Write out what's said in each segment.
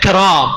কেরাম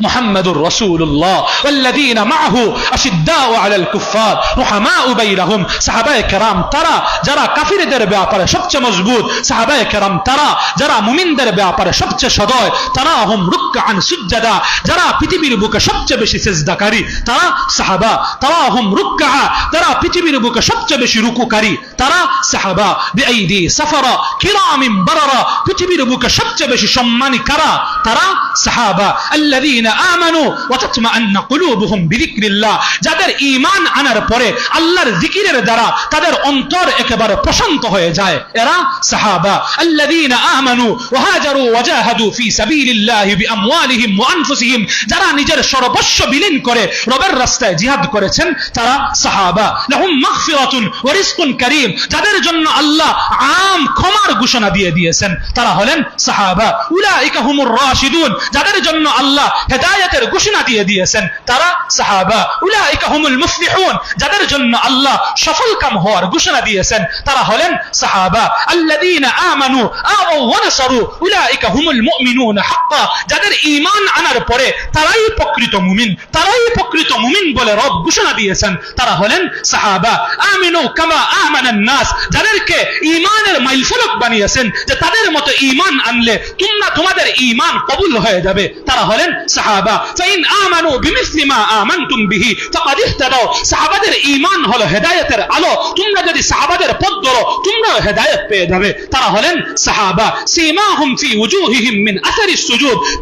محمد رسول الله والذين معه أشداء على الكفار رحماء بينهم সাহাবায়ে কেরাম তারা যারা কাফিরদের ব্যাপারে সবচেয়ে মজবুত সাহাবায়ে কেরাম তারা যারা মুমিনদের ব্যাপারে সবচেয়ে সদয় তারা হুম রুকআন সুজ্জাদা যারা পৃথিবীর বুকে সবচেয়ে বেশি সেজদাকারী তারা সাহাবা তারা হুম রুকআ তারা পৃথিবীর বুকে সবচেয়ে বেশি রুকুকারী তারা সাহাবা বিআইদি সাফারা কিরামিন বারারা পৃথিবীর বুকে সবচেয়ে বেশি সম্মানী কারা তারা সাহাবা, আল্লাযীনা আমানু ওয়া তাতমাআন্না কুলুবুহুম বিযিকরিল্লাহ। যাদের ঈমান আনার পরে আল্লাহর জিকিরের দ্বারা তাদের অন্তর একেবারে প্রশান্ত হয়ে যায়, এরা সাহাবা। আল্লাযীনা আমানু ওয়া হাজারু ওয়া জাহাদু ফি সাবিলিল্লাহি বিআমওয়ালিহিম ওয়া আনফুসিহিম। যারা নিজের সর্বস্ব বিলীন করে রবের রাস্তায় জিহাদ করেছেন, তারা সাহাবা। লাহুম মাগফিরাতুন ওয়া রিজকুন কারীম। যাদের জন্য আল্লাহ আম ক্ষমার ঘোষণা দিয়ে দিয়েছেন, তারা হলেন সাহাবা। উলাইকা হুমুর রাশিদুন। যাদের জন্য আল্লাহ হেদায়েতের ঘোষণা দিয়ে দিয়েছেন, তারা সাহাবা। উলাইকা হুমুল মুফলিহুন। যাদের জন্য আল্লাহ সফল কাম হওয়ার ঘোষণা দিয়েছেন, তারা হলেন সাহাবা। আল্লাযীনা আমানু আওয়া ওয়া নাসারু হুমুল মুমিনুন হাক্কা। যাদের ঈমান আনার পরে তারাই প্রকৃত মুমিন, তারাই প্রকৃত মুমিন বলে রব ঘোষণা দিয়েছেন, তারা হলেন সাহাবা। আমিনু কামা আমানান নাস। যাদেরকে ঈমানের মাইলফলক বানিয়েছেন, যে তাদের মতো ঈমান আনলে তোমরা তোমাদের ঈমান কবুল হয়ে। যাবে। তারা হলেন সাহাবা। ফাইন আমানু বিমিসলি সাহাবাদের ঈমান হলো হেদায়েতের আলো। তোমরা যদি সাহাবাদের পথ ধরো, তোমরাও হেদায়েত পেয়ে যাবে। তারা হলেন সাহাবা। সীমাহুম ফি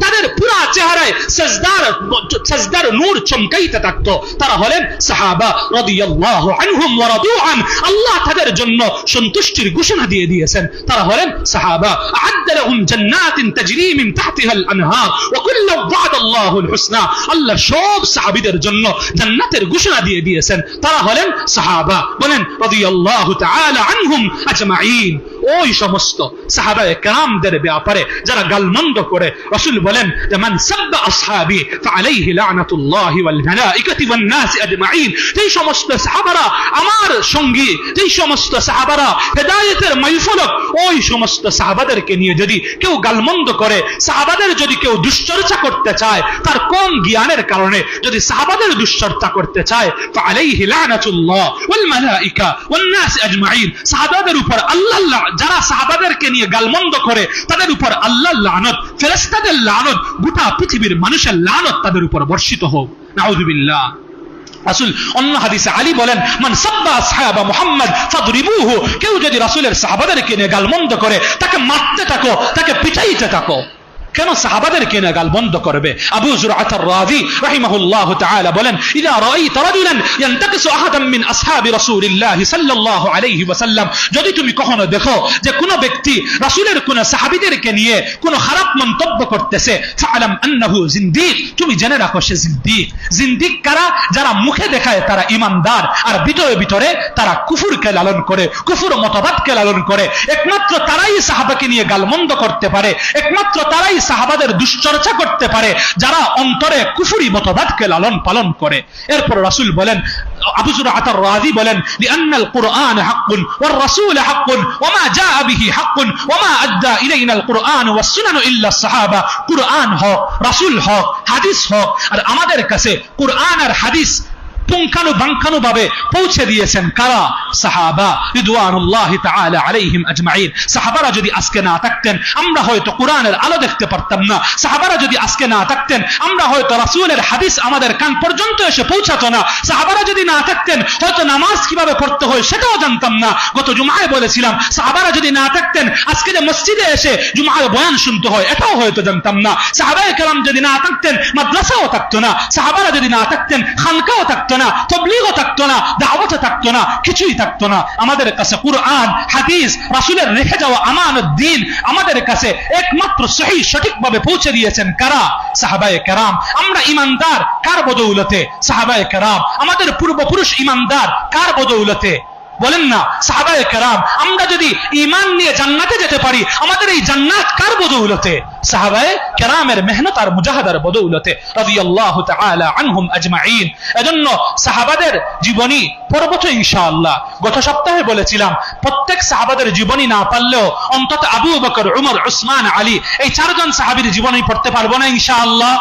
তাদের পুরা চেহারায় সাজদার সাজদার নূর চমকাইতে থাকতো। তারা হলেন সাহাবা। রাদিয়াল্লাহু আনহুম ওয়া রাদু আল্লাহ তাদের জন্য সন্তুষ্টির ঘোষণা দিয়ে দিয়েছেন। তারা হলেন সাহাবা। আ'আদ্দ লাহুম জান্নাতিন তাজরি মিন তাহতিহা আল আনহার। আল্লাহু আল আল্লাহ সব সাহাবিদের জন্য জান্নাতের ঘোষণা দিয়ে দিয়েছেন। তারা হলেন সাহাবা। বলেন আনহুম ওই সমস্ত সাহাবায়ে কেরামদের ব্যাপারে যারা গালমন্দ করে রাসূল বলেন যে, মান সাব্বা আসহাবি ফালাইহি লানাতুল্লাহি ওয়াল মালাইকাতি ওয়ান নাস সমস্ত সাহাবারা, আমার সঙ্গী সমস্ত সাহাবারা হেদায়েতের মাইফলক ওই সমস্ত সাহাবাদেরকে নিয়ে যদি কেউ গালমন্দ করে, সাহাবাদের যদি কেউ দুশ্চর্চা করতে চায়, তার কোন জ্ঞানের কারণে যদি সাহাবাদের দুশ্চর্চা করতে চায় ফালাইহি লানাতুল্লাহ ওয়াল মালাইকা ওয়ান নাস সাহাবাদের উপর আল্লাহ যারা সাহাবাদেরকে নিয়ে গালমন্দ করে, তাদের উপর আল্লাহ লানত ফেরেস্তাদের লানত, গোটা পৃথিবীর মানুষের লানত তাদের উপর বর্ষিত হোক। নাউজুবিল্লাহ। রাসুল, অন্য হাদিসে আলী বলেন, মান সাব্বা সাহাবা মোহাম্মদ ফাদরিবুহু কেউ যদি রাসুলের সাহাবাদেরকে নিয়ে গালমন্দ করে, তাকে মারতে থাকো, তাকে পিটাইতে থাকো। কেন সাহাবাদেরকে না গাল বন্ধ করবে? আবু জুরআত আর-রাজি রাহিমাহুল্লাহ তাআলা বলেন, ইদা রাআইতা রাজুলান ইয়ান্তাকিসু আহাদান মিন আসহাবি রাসূলিল্লাহ সাল্লাল্লাহু আলাইহি ওয়াসাল্লাম। যদি তুমি কখনো দেখো যে কোন ব্যক্তি রাসূলের কোন সাহাবীদেরকে নিয়ে খারাপ মন্তব্য করতেছে আন্নাহু জিন্দিক। তুমি জেনে রাখো সে জিন্দিক। জিন্দিক কারা? যারা মুখে দেখায় তারা ইমানদার আর ভিতরে ভিতরে তারা কুফুরকে লালন করে, কুফুর মতবাদকে লালন করে। একমাত্র তারাই সাহাবাকে নিয়ে গালমন্দ করতে পারে, একমাত্র তারাই সাহাবাদের দুশ্চর্চা করতে পারে, যারা অন্তরে কুফুরি মতবাদকে লালন পালন করে। এরপর রাসূল বলেন, আবু জুরআত আর-রাজি বলেন কুরআন হাক্কুন ওয়ার রাসূল হাক্কুন জাআ বিহি হাক্কুন ইলাইনাল কুরআন ওয়াস সুনান ইল্লা সাহাবা। কুরআন হক, রাসূল হক, হাদিস হক, আর আমাদের কাছে কুরআন আর হাদিস পুঙ্খানু বাঙ্খানু ভাবে পৌঁছে দিয়েছেন কারা? সাহাবা রিদওয়ানুল্লাহ তাআলা আলাইহিম আজমাইন। সাহাবারা যদি আজকে না থাকতেন, আমরা হয়তো কোরআনের আলো দেখতে পারতাম না। সাহাবারা যদি আজকে না থাকতেন, আমরা হয়তো রাসূলের হাদিস আমাদের কান পর্যন্ত এসে পৌঁছাতো না। সাহাবারা যদি না থাকতেন, হয়তো নামাজ কীভাবে পড়তে হয় সেটাও জানতাম না। গত জুমায় বলেছিলাম, সাহাবারা যদি না থাকতেন, আজকে যে মসজিদে এসে জুমায় বয়ান শুনতে হয়, এটাও হয়তো জানতাম না। সাহাবায়ে কেরাম যদি না থাকতেন, মাদ্রাসাও থাকতো না। সাহাবারা যদি না থাকতেন, খানকাও থাকতো না। তবলিগও থাকতো না দাওয়াতও থাকতো না, কিছুই থাকতো না। আমাদের কাছে কুরআন, হাদিস, রাসূলের রেখে যাওয়া আমানত দিন আমাদের কাছে একমাত্র সহি, সঠিকভাবে পৌঁছে দিয়েছেন কারা? সাহাবায়ে কেরাম। আমরা ইমানদার, কার বদৌলতে? সাহাবায়ে কেরাম। আমাদের পূর্বপুরুষ ইমানদার, কার বদৌলতে? বলেন না, সাহাবায়ে কেরাম, আমরা যদি ইমান নিয়ে জান্নাতে যেতে পারি, আমাদের এই জান্নাত কার বদৌলতে? সাহাবায়ে কেরামের মেহনত আর মুজাহাদার বদৌলতে, রাদিয়াল্লাহু তাআলা আনহুম আজমাইন এজন্য সাহাবাদের জীবনী পরবত ইনশাআল্লাহ। গত সপ্তাহে বলেছিলাম, প্রত্যেক সাহাবাদের জীবনী না পারলেও অন্তত আবু বকর, উমর, উসমান, আলী, এই চারজন সাহাবীর জীবনী পড়তে পারব না ইনশাআল্লাহ।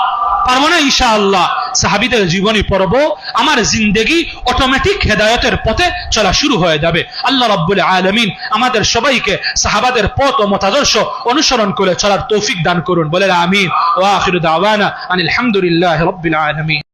পারব না আল্লাহ সাহাবিদের জীবনী পড়ব। আমার জিন্দেগি অটোমেটিক হেদায়তের পথে চলা শুরু হয়ে যাবে। আল্লাহ রব্বুল আলমিন আমাদের সবাইকে সাহাবাদের পথ ও মতাদর্শ অনুসরণ করে চলার তৌফিক দান করুন। বলে আমিন। ও আখিরু দাওয়ানা আনিল আলমিন আলামিন।